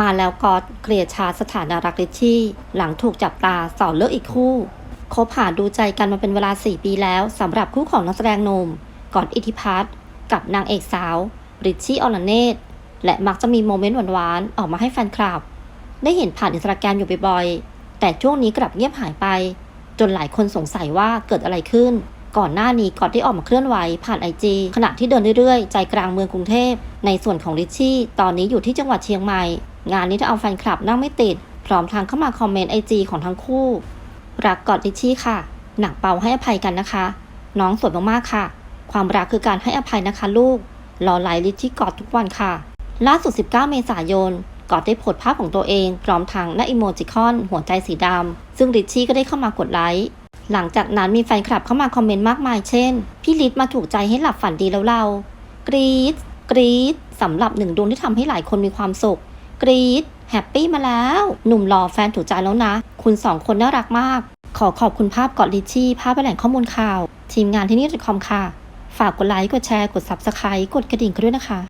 มาแล้วกอดเกลียชาสถานะรักริชชี่ หลังถูกจับตาสอนเลิกอีกคู่คบหาดูใจกันมาเป็นเวลา 4 ปีแล้วสำหรับคู่ของนักแสดงหนุ่มก่อดอิทธิพัฒน์กับนางเอกสาวริชชี่ออลเนตและมักจะมีโมเมนต์หวานๆ ออกมาให้แฟนคลับ ได้เห็นผ่านอินสตาแกรมอยู่บ่อยๆ แต่ช่วงนี้กลับเงียบหายไป จนหลายคนสงสัยว่าเกิดอะไรขึ้น ก่อนหน้านี้กอดได้ออกมาเคลื่อนไหวผ่านไอจีขณะที่เดินเรื่อยๆ ใจกลางเมืองกรุงเทพ ในส่วนของริชชี่ตอนนี้อยู่ที่จังหวัดเชียงใหม่ งานนี้ถ้าเอาแฟนคลับนั่งไม่ติด พร้อมทางเข้ามาคอมเมนต์ไอจีของทั้งคู่ รักกอดริชี่ค่ะ หนักเบาให้อภัยกันนะคะ น้องสวยมากๆค่ะ ความรักคือการให้อภัยนะคะลูกรอไลน์ริชี่กอดทุกวันค่ะ ล่าสุด 19 เมษายนกอดได้โพสต์ภาพของตัวเองพร้อมทางหน้าอิโมจิคอน หัวใจสีดำซึ่งริชชี่ก็ได้เข้ามากดไลค์หลังจากนั้นมีแฟนคลับเข้ามาคอมเมนต์มากมายเช่น พี่ลิศมาถูกใจให้หลับฝันดีแล้วเรา กรี๊ดกรี๊ดสำหรับหนึ่งดวงที่ทำให้หลายคนมีความสุข กรี๊ดแฮปปี้มาแล้ว หนุ่มหล่อแฟนถูกใจแล้วนะ คุณสองคนน่ารักมาก ขอขอบคุณภาพกอดลิชี่ภาพเป็นแหล่งข้อมูลข่าว ทีมงานที่นี่คอมค่ะ ฝากกดไลค์กดแชร์กด Subscribe กดกระดิ่งกันด้วยนะคะ